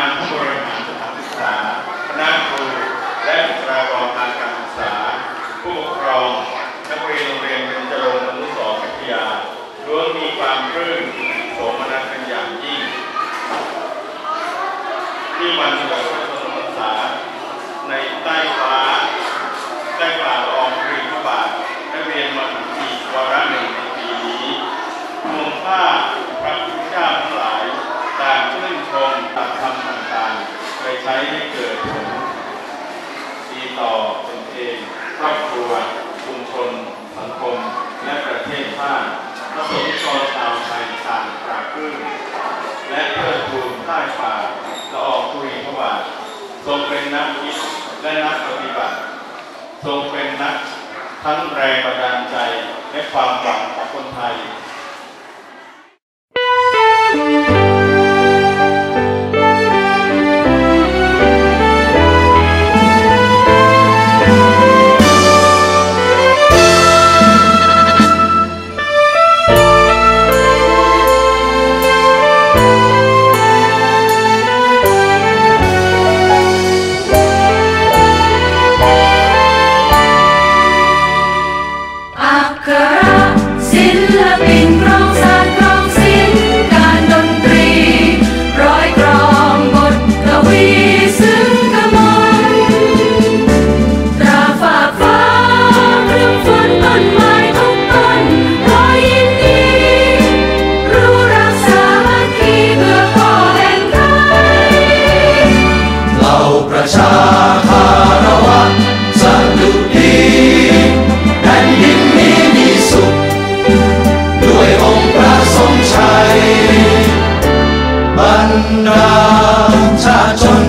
ามผู้บริหารสถานศึกษาคณะครูและบุคลากรทางการศึกษา ผู้ปกครอง นักเรียนโรงเรียนเป็นจรงอนุสรณ์วิทยาล้วนมีความปลื้มโสมนัสเป็นอย่างยิ่ง ที่วันเฉลิมพระชนมพรรษาในใต้ฟ้าได้กล่าละอองธุลีพระบาทได้เรียนมาถึงอีวาระหนึ่งในปีนี้รวมผ้าพระพุทธเจ้าทั้งหลายต่างชื่นชมตัดคำต่างๆไปใช้ให้เกิดผลดีต่อตนเองครอบครัว ชุมชน สังคม และประเทศชาติประสงค์กรชาวไทยต่างปราบปลื้มและเพื่อทูลใต้ฝ่าละอองธุลีพระบาททรงเป็นนักคิดและนักปฏิบัติ ทรงเป็นนักทั้งแรงบันดาลใจและความหวังของคนไทย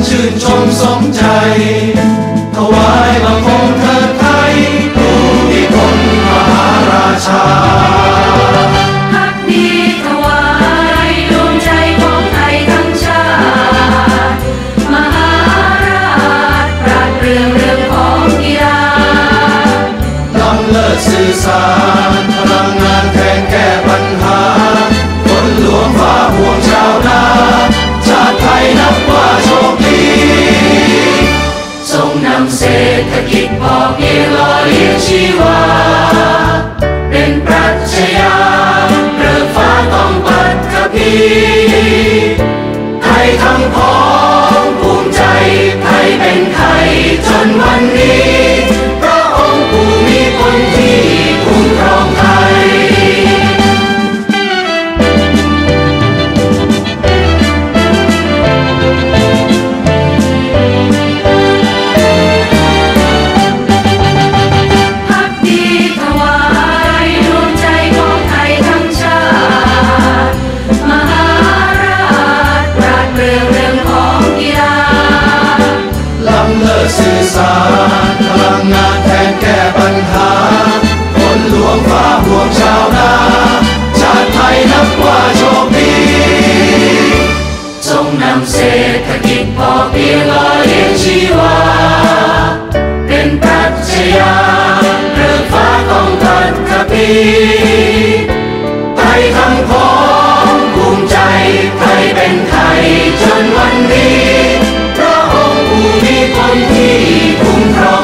ชนชื่นชมสมใจ ถวายบังคมเถิดไทยผู้มีคนมหาราชาพักดีถวายดวงใจของไทยทั้งชาติมหาราชปราดเปรื่องเรื่องของกีฬาล้ำเลิศสื่อสาร รกิจพอเพียงหล่อเลี้ยงชีวา เป็นปรัชญาเรือฟ้าต้องปัดกพีไทยทั้งพ้องภูมิใจไทยเป็นไทยจนวันนี้ ไทยทั้งพ้องภูมิใจไทยเป็นไทยจนวันนี้พระองค์ผู้มีคนที่คุ้มครอง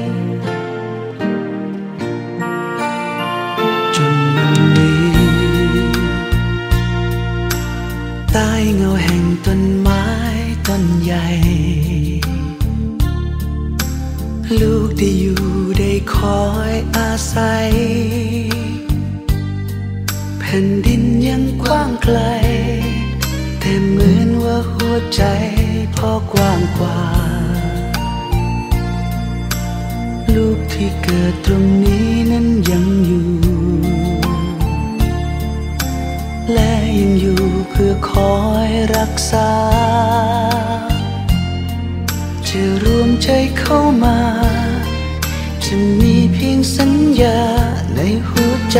ไกล แต่เหมือนว่าหัวใจพ่อกว้างกว่า ลูกที่เกิดตรงนี้นั้นยังอยู่ และยังอยู่เพื่อคอยรักษา จะรวมใจเข้ามา จะมีเพียงสัญญาในหัวใจ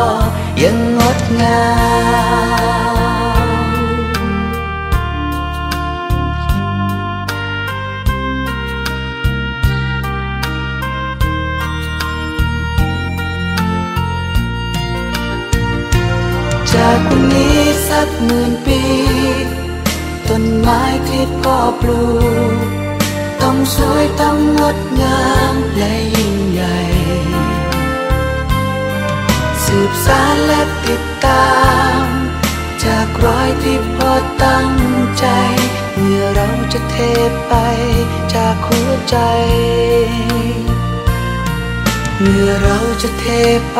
หมื่นปี ต้นไม้ที่พ่อปลูก ต้องสวยต้องงดงามและยิ่งใหญ่ สืบสารและติดตาม จากรอยที่พ่อตั้งใจ เมื่อเราจะเทไปจากหัวใจเมื่อเราจะเทไป